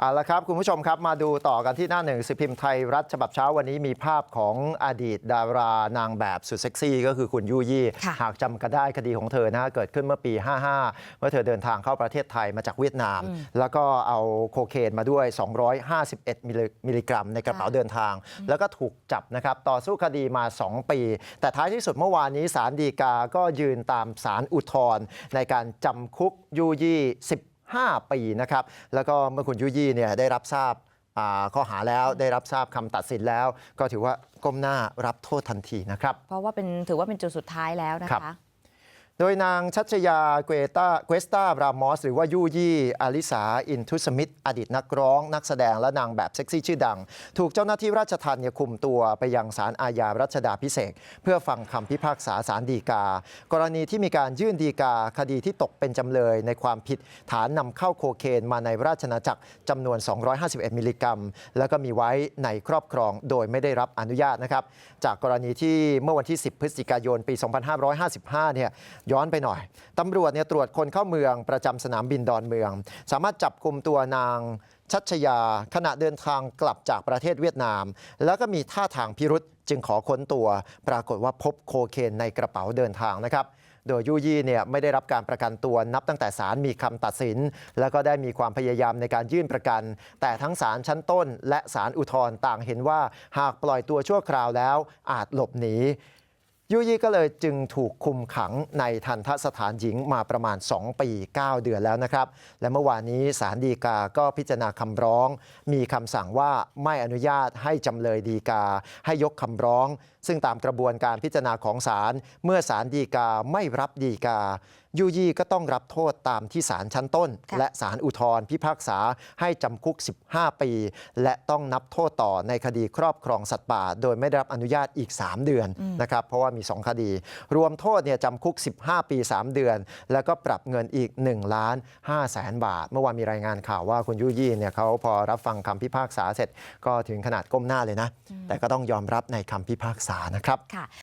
เอาละครับ คุณผู้ชมครับมาดูต่อกันที่หน้าหนึ่งสิบพิมพ์ไทยรัฐฉบับเช้าวันนี้มีภาพของอดีตดารานางแบบสุดเซ็กซี่ ก็คือคุณยูยี่ค่ะหากจำกันได้คดีของเธอนะเกิดขึ้นเมื่อปี 55 เมื่อเธอเดินทางเข้าประเทศไทยมาจากเวียดนาม แล้วก็เอาโคเคนมาด้วย 251มิลลิมิลลิกรัม ในกระเป๋าเดินทาง แล้วก็ถูกจับนะครับต่อสู้คดีมา 2 ปี แต่ท้ายที่สุดเมื่อวานนี้ศาลฎีกาก็ยืนตามศาลอุทธรณ์ในการจำคุกยูยี่10 5 ปีนะครับแล้วก็เมื่อคุณยุยี่เนี่ยได้รับทราบอ่าข้อหาแล้วได้รับทราบคำตัดสินแล้ว ก็ถือว่าก้มหน้ารับโทษทันทีนะครับ เพราะว่าเป็นถือว่าเป็นจุดสุดท้ายแล้วนะครัคะบ โดยนางชัชยาเกวตาเกวสตารามอสหรือว่ายูยี่อลิสาอินทุสมิธอดีตนักร้อง นักแสดงและนางแบบเซ็กซี่ชื่อดัง ถูกเจ้าหน้าที่ราชทัณฑ์เนี่ยคุมตัวไปยังศาลอาญารัชดาพิเศษ เพื่อฟังคำพิพากษาศาลฎีกา กรณีที่มีการยื่นฎีกา คดีที่ตกเป็นจำเลยในความผิดฐานนำเข้าโคเคนมาในราชนาจักรจำนวน 251 มิลลิกรัม แล้วก็มีไว้ในครอบครองโดยไม่ได้รับอนุญาตนะครับจากกรณีที่เมื่อวันที่ 10 พฤศจิกายนปี 2555เนี่ยย้อนไปหน่อยตำรวจเนี่ยตรวจคนเข้าเมืองประจำสนามบินดอนเมือง สามารถจับกลุ่มตัวนางชัชยา ขณะเดินทางกลับจากประเทศเวียดนาม แล้วก็มีท่าทางพิรุษจึงขอค้นตัว ปรากฏว่าพบโคเคนในกระเป๋าเดินทางนะครับโดยยูยี่เนี่ยไม่ได้รับการประกันตัวนับตั้งแต่ศาลมีคำตัดสิน แล้วก็ได้มีความพยายามในการยื่นประกัน แต่ทั้งศาลชั้นต้น และศาลอุทธรณ์ต่างเห็นว่า หากปล่อยตัวชั่วคราวแล้วอาจหลบหนี ยูยี่ก็เลยจึงถูกคุมขังในทันทสถานหญิงมาประมาณ 2 ปี 9 เดือนแล้วนะครับ และเมื่อวานนี้สารดีกาก็พิจารณาคำร้อง มีคำสั่งว่าไม่อนุญาตให้จำเลยดีกาให้ยกคำร้อง ซึ่งตามกระบวนการพิจารณาของศาลเมื่อศาลฎีกาไม่รับฎีกายูยี่ก็ต้องรับโทษตามที่ศาลชั้นต้นค่ะและศาลอุทธรพิพากษาให้จำคุก 15 ปี และต้องนับโทษต่อในคดีครอบครองสัตว์ป่า โดยไม่ได้รับอนุญาตอีก 3 เดือนนะครับเพราะว่ามี 2 คดี รวมโทษเนี่ยจำคุก 15 ปี 3 เดือน แล้วก็ปรับเงินอีก1ล้าน5แสนบาท เมื่อวานมีรายงานข่าวว่าคุณยุยี่เนี่ยเขาพอรับฟังคำพิพากษาเสร็จก็ถึงขนาดก้มหน้าเลยนะ แต่ก็ต้องยอมรับในคำพิพากษานะครับค่ะ